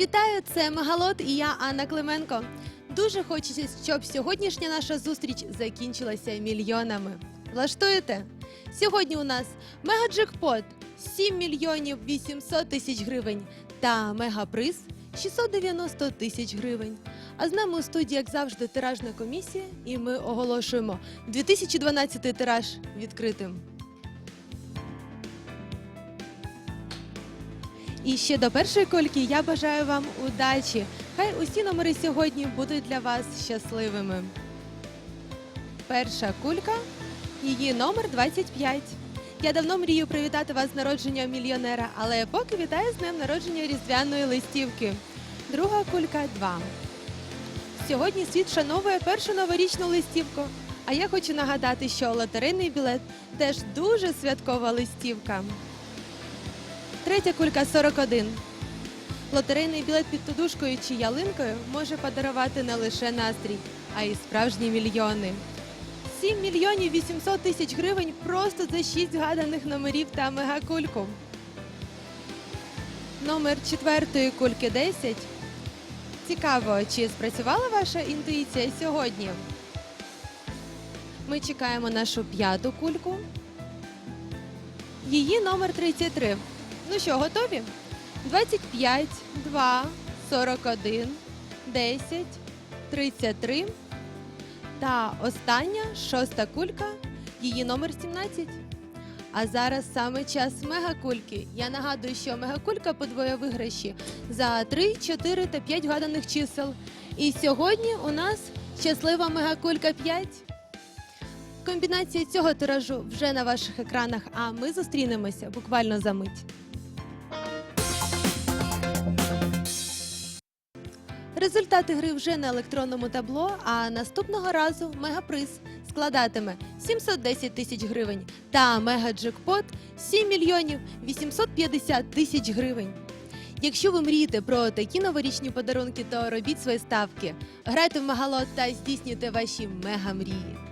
Вітаю, це Мегалот і я Анна Клименко. Дуже хочеться, щоб сьогоднішня наша зустріч закінчилася мільйонами. Влаштуєте? Сьогодні у нас мегаджекпот 7 мільйонів 800 тисяч гривень та мегаприз 690 тисяч гривень. А з нами у студії, як завжди, тиражна комісія, і ми оголошуємо 2012 тираж відкритим. І ще до першої кольки я бажаю вам удачі. Хай усі номери сьогодні будуть для вас щасливими. Перша кулька, її номер 25. Я давно мрію привітати вас з народженням мільйонера, але поки вітаю з днем народження різдвяної листівки. Друга кулька 2. Сьогодні світ шановує першу новорічну листівку. А я хочу нагадати, що лотерейний білет теж дуже святкова листівка. Третя кулька 41. Лотерейний білет під тудушкою чи ялинкою може подарувати не лише настрій, а й справжні мільйони. 7 мільйонів 800 тисяч гривень просто за 6 згаданих номерів та мегакульку. Номер четвертої кульки 10. Цікаво, чи спрацювала ваша інтуїція сьогодні? Ми чекаємо нашу п'яту кульку. Її номер 33. Ну що, готові? 25, 2, 41, 10, 33. Та остання шоста кулька, її номер 17. А зараз саме час мегакульки. Я нагадую, що мегакулька подвоє виграші за 3, 4 та 5 гаданих чисел. І сьогодні у нас щаслива мегакулька 5. Комбінація цього тиражу вже на ваших екранах, а ми зустрінемося буквально за мить. Результати гри вже на електронному табло, а наступного разу мегаприз складатиме 710 тисяч гривень та мегаджекпот 7 мільйонів 850 тисяч гривень. Якщо ви мрієте про такі новорічні подарунки, то робіть свої ставки, грайте в мегалот та здійснюйте ваші мегамрії.